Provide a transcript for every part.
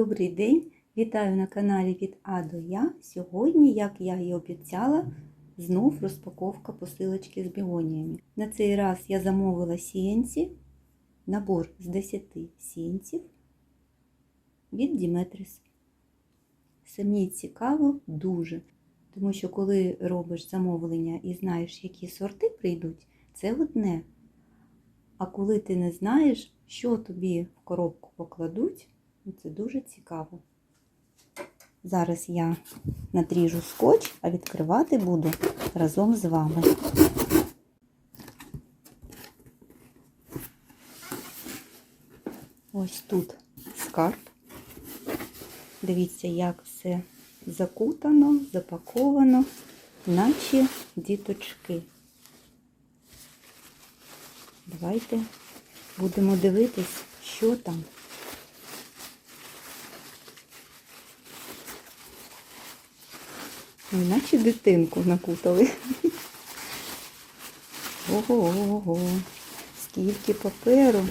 Добрий день! Вітаю на каналі від А до Я. Сьогодні, як я і обіцяла, знов розпаковка посилочки з бігоніями. На цей раз я замовила сіянці, набор з 10 сіянців від Діметрис. Самі цікаво дуже, тому що коли робиш замовлення і знаєш, які сорти прийдуть, це одне. А коли ти не знаєш, що тобі в коробку покладуть, це дуже цікаво. Зараз я надріжу скотч, а відкривати буду разом з вами. Ось тут скарб. Дивіться, як все закутано, запаковано, наче діточки. Давайте будемо дивитись, що там. Наче дитинку накутали. Ого-ого, скільки паперу.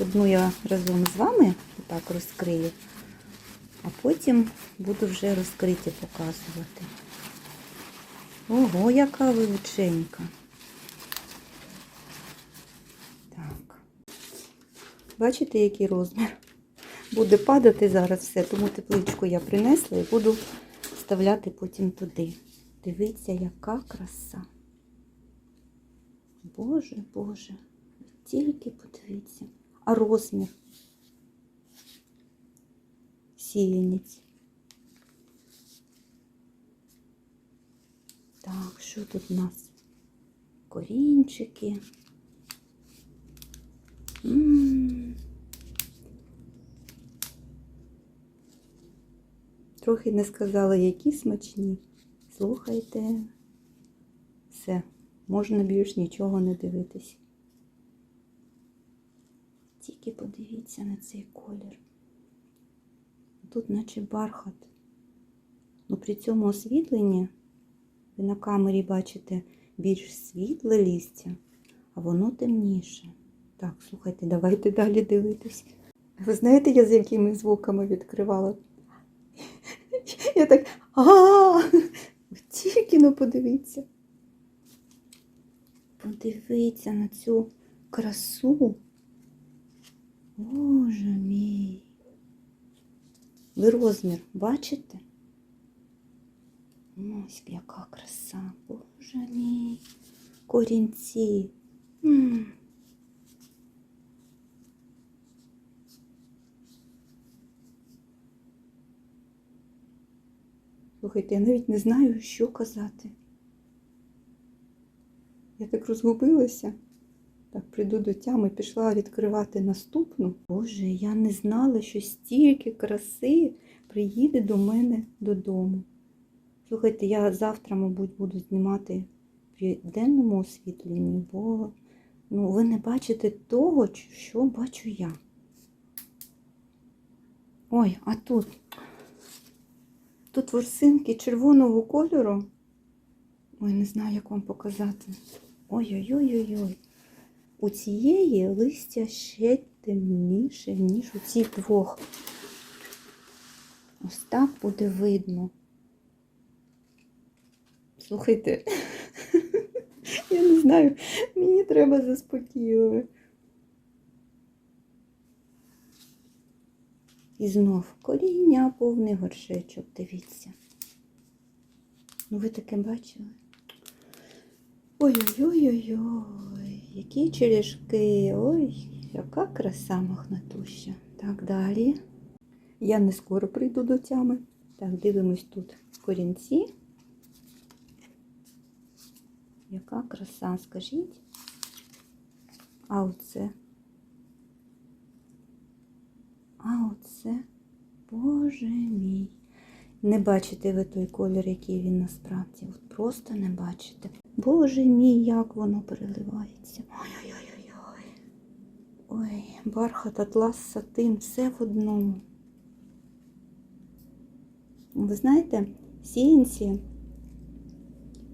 Одну я разом з вами так розкрию, а потім буду вже розкриті показувати. Ого, яка величенька. Так. Бачите, який розмір? Буде падати зараз все, тому тепличку я принесла і буду вставляти потім туди. Дивіться, яка краса. Боже, Боже, тільки подивіться. А розмір сіянець. Так, що тут у нас? Корінчики. -м. Трохи не сказала, які смачні. Слухайте, все, можна більш нічого не дивитись. Тільки подивіться на цей колір. Тут наче бархат. Ну, при цьому освітленні ви на камері бачите більш світле листя, а воно темніше. Так, слухайте, давайте далі дивитись. Ви знаєте, я з якими звуками відкривала? Я так а тільки ну подивіться. Подивіться на цю красу. Боже мій. Ви розмір бачите? Ось яка краса. Боже мій. Корінці. М -м. Слухайте, я навіть не знаю, що казати. Я так розгубилася. Так, прийду до тями, пішла відкривати наступну. Боже, я не знала, що стільки краси приїде до мене додому. Слухайте, я завтра, мабуть, буду знімати при денному освітленні, бо ну, ви не бачите того, що бачу я. Ой, а тут. Тут ворсинки червоного кольору. Ой, не знаю, як вам показати. Ой-ой-ой-ой-ой. У цієї листя ще темніше, ніж у цих двох. Ось так буде видно. Слухайте, я не знаю, мені треба заспокійливе. І знов коріння, повний горшечок, дивіться. Ну, ви таке бачили? Ой-ой-ой-ой-ой, які черешки, ой, яка краса мохнатуща. Так, далі. Я не скоро прийду до тями. Так, дивимось тут корінці. Яка краса, скажіть? А оце? А оце, боже мій. Не бачите ви той колір, який він насправді. От просто не бачите. Боже мій, як воно переливається. Ой-ой-ой-ой. Ой, бархат, атлас, сатин, все в одному. Ви знаєте, сіянці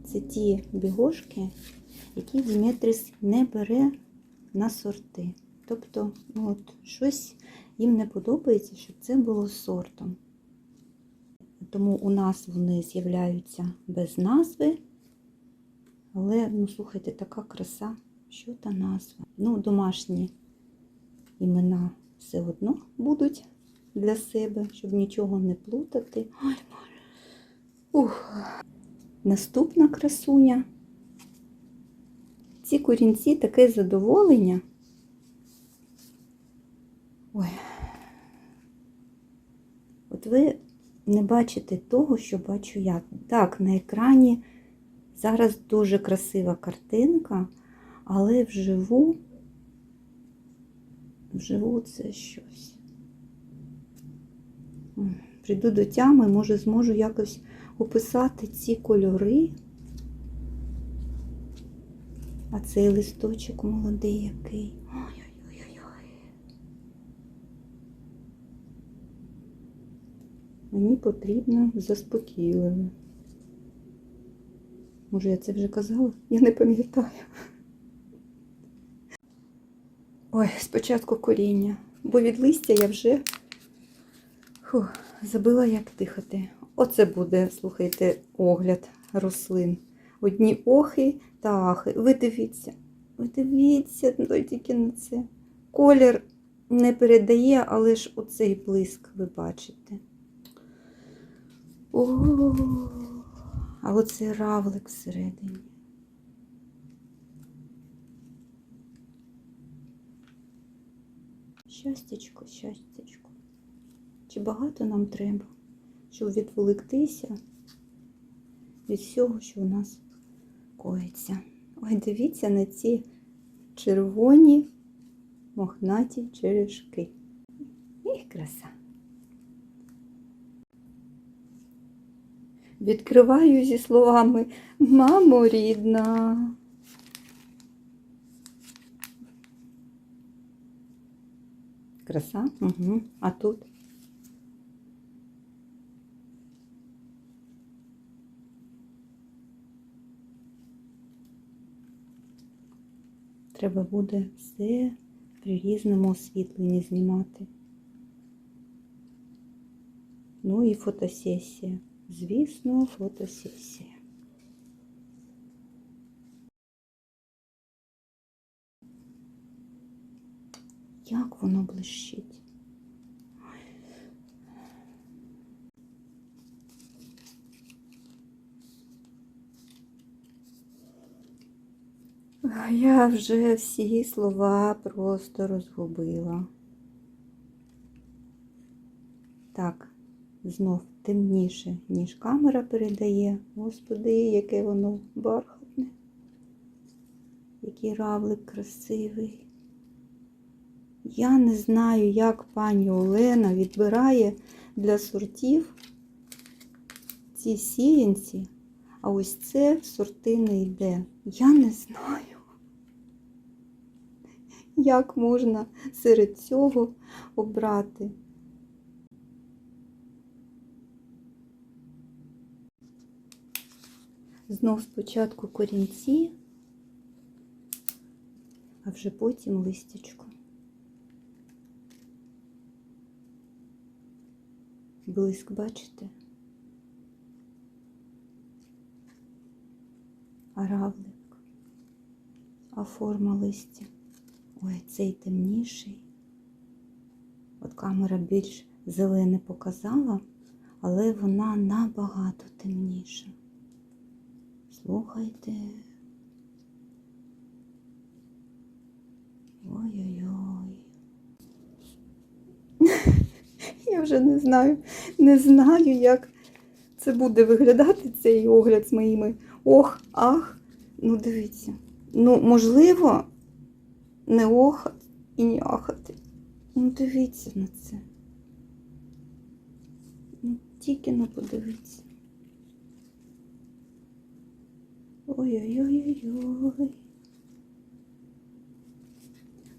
це ті бігошки, які Діметрис не бере на сорти. Тобто, ну от, щось їм не подобається, щоб це було сортом. Тому у нас вони з'являються без назви. Але, ну, слухайте, така краса, що та назва. Ну, домашні імена все одно будуть для себе, щоб нічого не плутати. Ой, Ух. Наступна красуня. Ці корінці таке задоволення. Ой. Ви не бачите того, що бачу я. Так, на екрані зараз дуже красива картинка, але вживу, вживу це щось. Прийду до тями, може, зможу якось описати ці кольори. А цей листочок молодий який. Ой-ой-ой-ой. Мені потрібно заспокійливе. Може, я це вже казала? Я не пам'ятаю. Ой, спочатку коріння, бо від листя я вже фух, забила, як дихати. Оце буде, слухайте, огляд рослин. Одні охи та ахи. Ви дивіться, ви дивіться, ну, тільки на це. Колір не передає, але ж оцей блиск ви бачите. О, а оце равлик всередині. Щастячко, щастячко. Чи багато нам треба, щоб відволіктися від всього, що у нас коїться? Ой, дивіться на ці червоні мохнаті черешки. Їх краса. Відкриваю зі словами Мамо рідна. Краса? Угу. А тут? Треба буде все при різному освітленні знімати. Ну і фотосесія. Звісно, фотосесія. Як воно блищить? Я вже всі слова просто розгубила. Так, знов темніше, ніж камера передає. Господи, яке воно бархатне. Який равлик красивий. Я не знаю, як пані Олена відбирає для сортів ці сіянці, а ось це в сорти не йде. Я не знаю, як можна серед цього обрати. Знов спочатку корінці, а вже потім листячко. Блиск, бачите? А равлик, а форма листя. Ой, цей темніший. От камера більш зелене показала, але вона набагато темніша. Слухайте. Ой-ой-ой. Я вже не знаю, не знаю, як це буде виглядати цей огляд з моїми ох, ах. Ну, дивіться. Ну, можливо, не охати і не ахати. Ну, дивіться на це. Ну, тільки не подивіться. Ой-ой-ой-ой.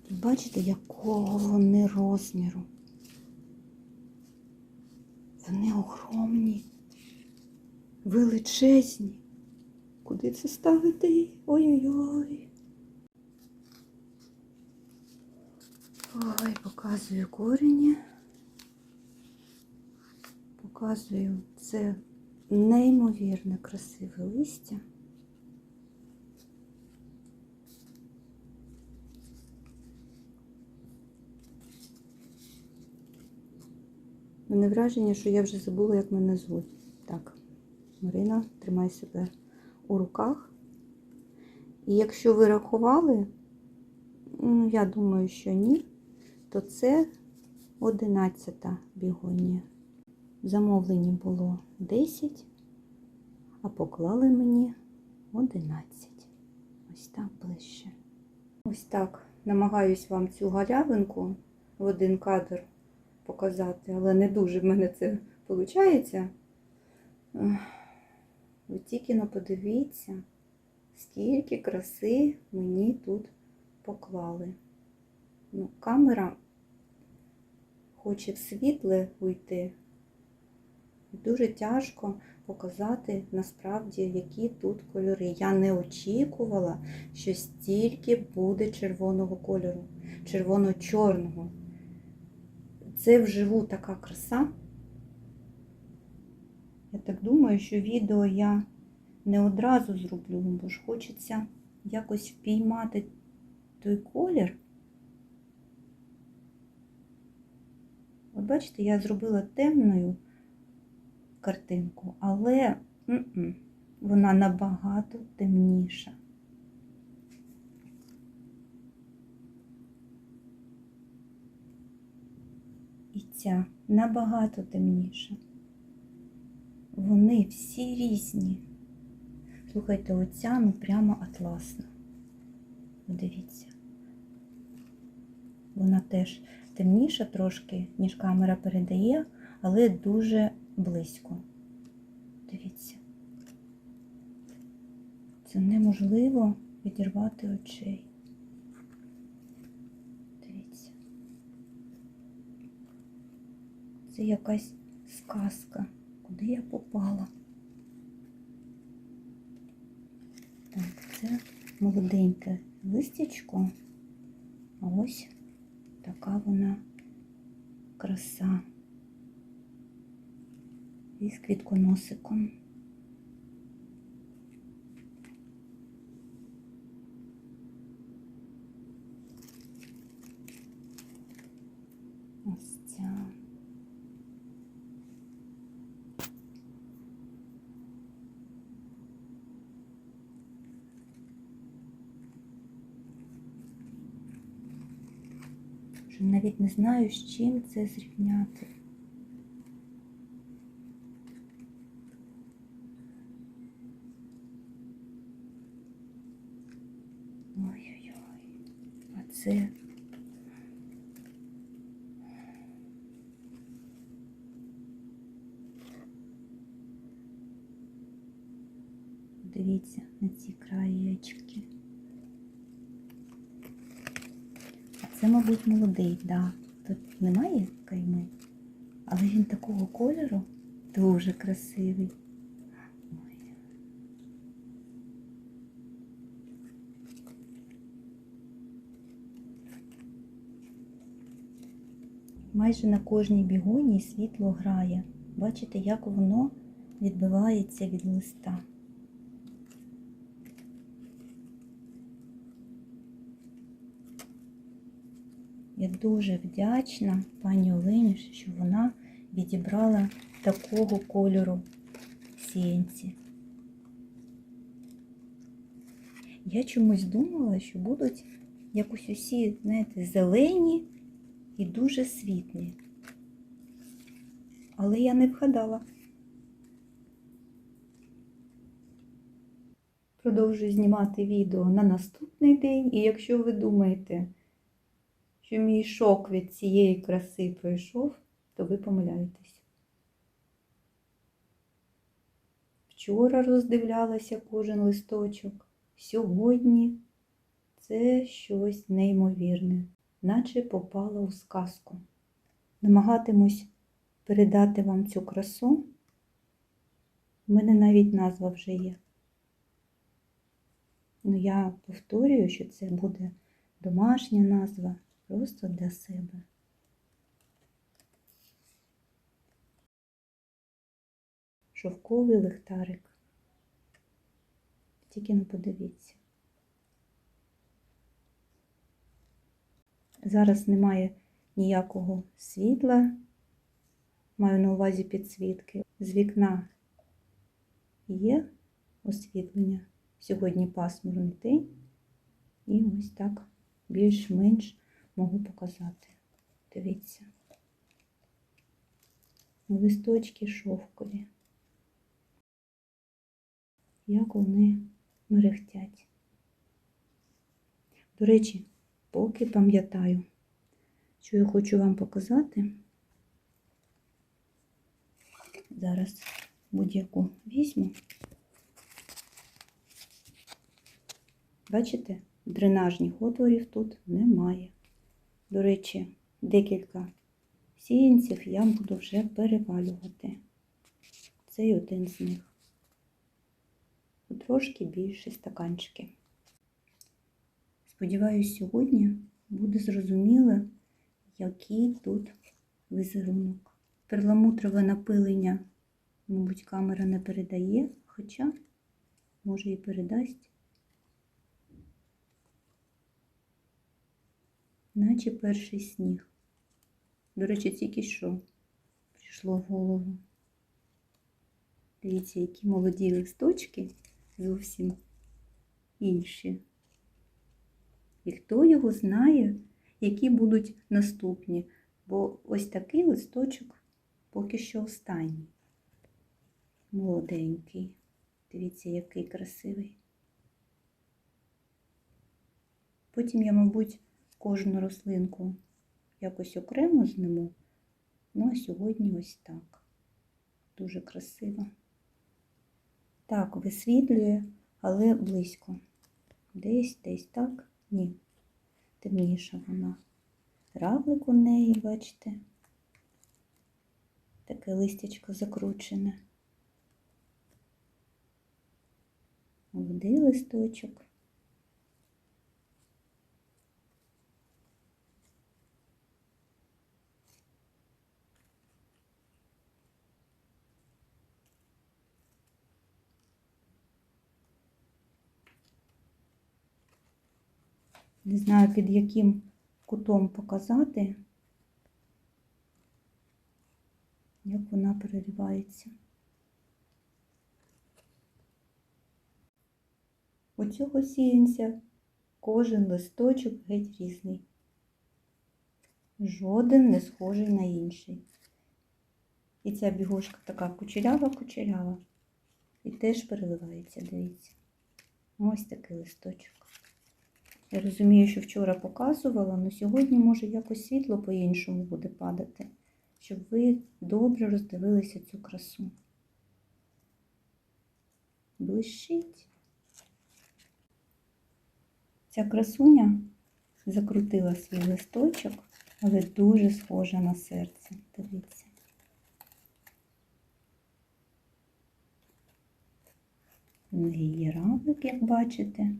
Бачите, якого вони розміру? Вони огромні, величезні. Куди це ставити? Ой-ой-ой. Ой, показую корені. Показую це неймовірно красиве листя. Мене враження, що я вже забула, як мене звуть. Так, Марина, тримай себе у руках. І якщо ви рахували, ну, я думаю, що ні, то це 11 бігонія. В замовленні було 10, а поклали мені 11. Ось так ближче. Ось так намагаюсь вам цю галявинку в один кадр показати, але не дуже в мене це виходить. Ви тільки но подивіться, скільки краси мені тут поклали. Ну, камера хоче в світле уйти. Дуже тяжко показати насправді, які тут кольори. Я не очікувала, що стільки буде червоного кольору, червоно-чорного. Це вживу така краса. Я так думаю, що відео я не одразу зроблю, бо ж хочеться якось впіймати той колір. От бачите, я зробила темною картинку, але вона набагато темніша. І набагато темніша. Вони всі різні. Слухайте, оця ну прямо атласна. Подивіться. Вона теж темніша трошки, ніж камера передає, але дуже близько. Дивіться. Це неможливо відірвати очей. Дивіться. Це якась сказка. Куди я попала? Так, це молоденьке листячко. А ось така вона краса. І з квітконосиком. Ось ця. Вже навіть не знаю, з чим це зрівняти. Ой-ой-ой. А це. Дивіться на ці краєчки. А мабуть, молодий, так. Да. Тут немає кайми, але він такого кольору дуже красивий. Майже на кожній бігоні світло грає. Бачите, як воно відбивається від листа. Я дуже вдячна пані Олені, що вона відібрала такого кольору сіянці. Я чомусь думала, що будуть якось усі, знаєте, зелені і дуже світлі. Але я не вгадала. Продовжую знімати відео на наступний день, і якщо ви думаєте, що мій шок від цієї краси пройшов, то ви помиляєтесь. Вчора роздивлялася кожен листочок, сьогодні це щось неймовірне, наче попала у сказку. Намагатимусь передати вам цю красу. У мене навіть назва вже є. Ну, я повторюю, що це буде домашня назва, Просто для себе. Шовковий лихтарик. Тільки не подивіться. Зараз немає ніякого світла, маю на увазі підсвітки. З вікна є освітлення. Сьогодні пасмурний день. І ось так більш-менш можу показати. Дивіться. Листочки шовкові. Як вони мерехтять. До речі, поки пам'ятаю, що я хочу вам показати. Зараз будь-яку візьму. Бачите, дренажних отворів тут немає. До речі, декілька сіянців я буду вже перевалювати. Цей один з них. Трошки більші стаканчики. Сподіваюсь, сьогодні буде зрозуміло, який тут візерунок. Перламутрове напилення, мабуть, камера не передає, хоча, може, і передасть. Наче перший сніг. До речі, тільки що прийшло в голову. Дивіться, які молоді листочки зовсім інші. І хто його знає, які будуть наступні, бо ось такий листочок поки що останній. Молоденький. Дивіться, який красивий. Потім я, мабуть, кожну рослинку якось окремо зниму. Ну, а сьогодні ось так. Дуже красиво. Так, висвітлює, але близько. Десь, десь так. Ні. Темніша вона. Равлик у неї, бачите? Таке листячко закручене. Молодий листочок. Не знаю, під яким кутом показати, як вона переривається. У цього сіянця кожен листочок геть різний. Жоден не схожий на інший. І ця бігошка така кучерява-кучерява. І теж переливається, дивіться. Ось такий листочок. Я розумію, що вчора показувала, але сьогодні, може, якось світло по-іншому буде падати, щоб ви добре роздивилися цю красу. Блищить. Ця красуня закрутила свій листочок, але дуже схожа на серце. Дивіться. Є равлик, як бачите.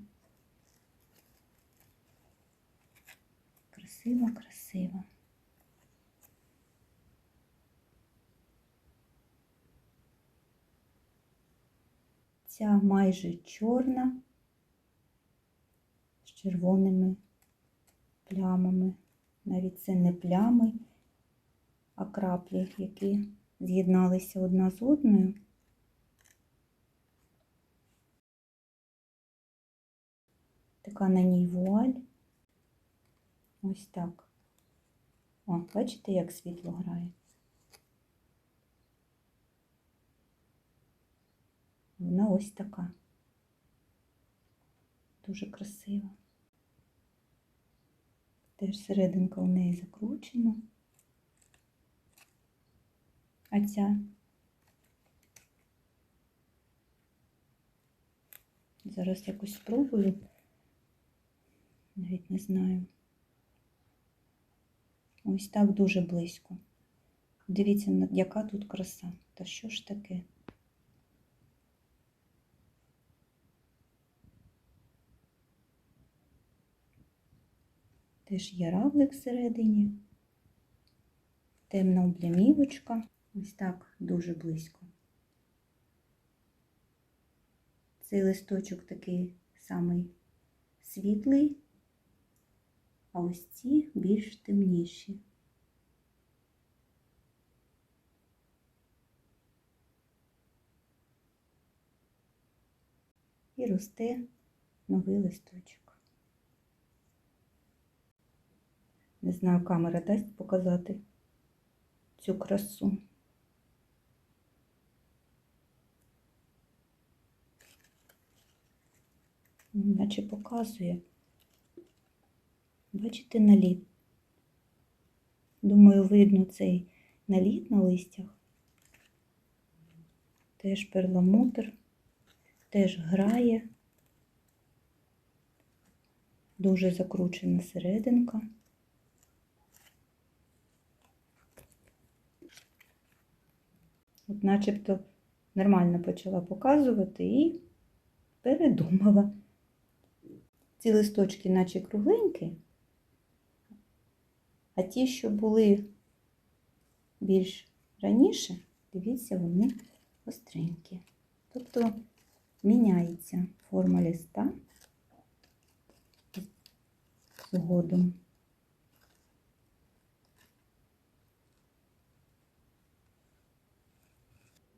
Красиво, красиво. Ця майже чорна з червоними плямами. Навіть це не плями, а краплі, які з'єдналися одна з одною. Така на ній вуаль. Ось так. О, бачите, як світло грає? Вона ось така. Дуже красива. Теж серединка у неї закручена. А ця зараз якось спробую, навіть не знаю. Ось так дуже близько. Дивіться, яка тут краса. Та що ж таке? Теж є равлик всередині, темна облямівочка. Ось так дуже близько. Цей листочок такий самий світлий, а ось ці більш темніші. І росте новий листочок. Не знаю, камера дасть показати цю красу. Наче показує. Бачите наліт? Думаю, видно цей наліт на листях. Теж перламутр, теж грає. Дуже закручена серединка. От начебто нормально почала показувати і передумала. Ці листочки наче кругленькі, а ті, що були більш раніше, дивіться, вони остренькі. Тобто міняється форма листа згодом.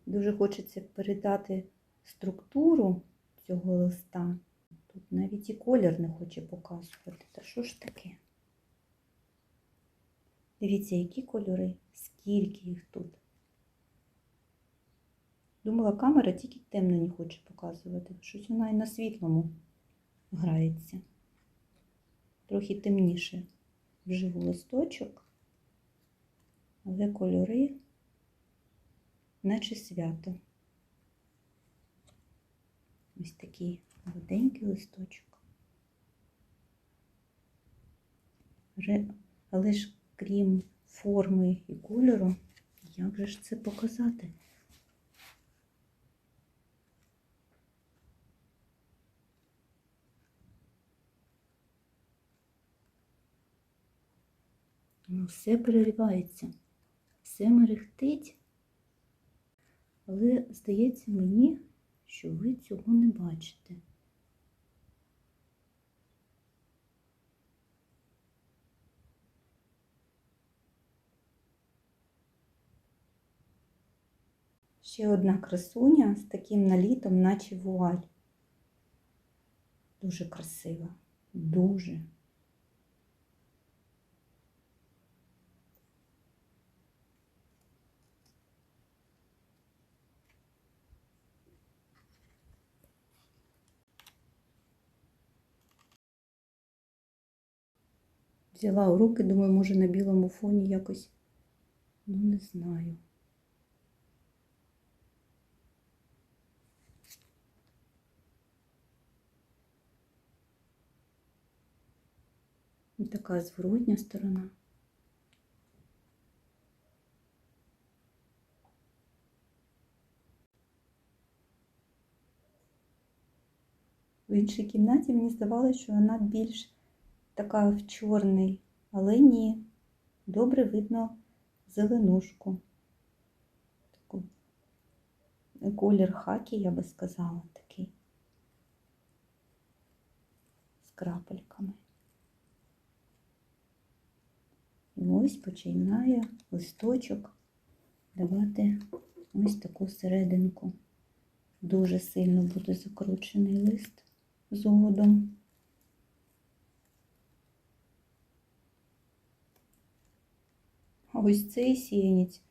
Дуже хочеться передати структуру цього листа. Тут навіть і колір не хоче показувати. Та що ж таке? Дивіться, які кольори, скільки їх тут. Думала, камера тільки темно не хоче показувати. Щось вона і на світлому грається. Трохи темніше вживу листочок, але кольори наче свято. Ось такий гладенький листочок. Але ж крім форми і кольору, як же ж це показати? Ну, все переривається, все мерехтить, але здається мені, що ви цього не бачите. Ще одна красуня з таким налітом, наче вуаль. Дуже красива, дуже. Взяла у руки, думаю, може на білому фоні якось, ну не знаю. Така зворотня сторона. В іншій кімнаті мені здавалося, що вона більш така в чорний, але ні, добре видно зеленушку. Таку колір хакі, я би сказала, такий з крапельками. І ось починає листочок давати ось таку серединку. Дуже сильно буде закручений лист згодом. А ось цей сіянець,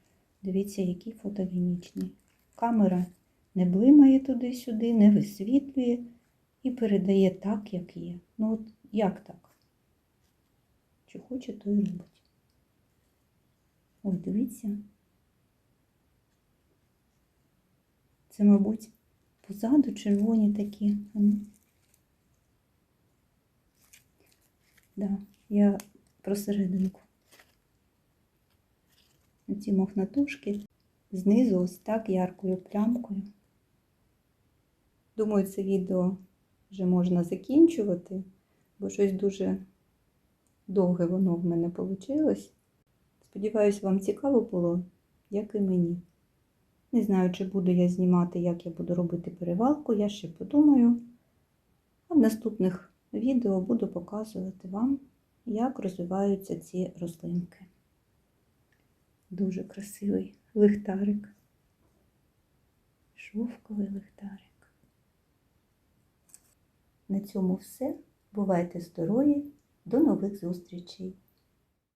дивіться, який фотогенічний. Камера не блимає туди-сюди, не висвітлює і передає так, як є. Ну от як так? Що хоче, то і робить. Ой, дивіться. Це, мабуть, позаду червоні такі. Да, я про серединку. Ці мохнатушки знизу ось так яркою плямкою. Думаю, це відео вже можна закінчувати, бо щось дуже довге воно в мене вийшло. Сподіваюсь, вам цікаво було, як і мені. Не знаю, чи буду я знімати, як я буду робити перевалку, я ще подумаю. А в наступних відео буду показувати вам, як розвиваються ці рослинки. Дуже красивий лихтарик. Шовковий лихтарик. На цьому все. Бувайте здорові! До нових зустрічей!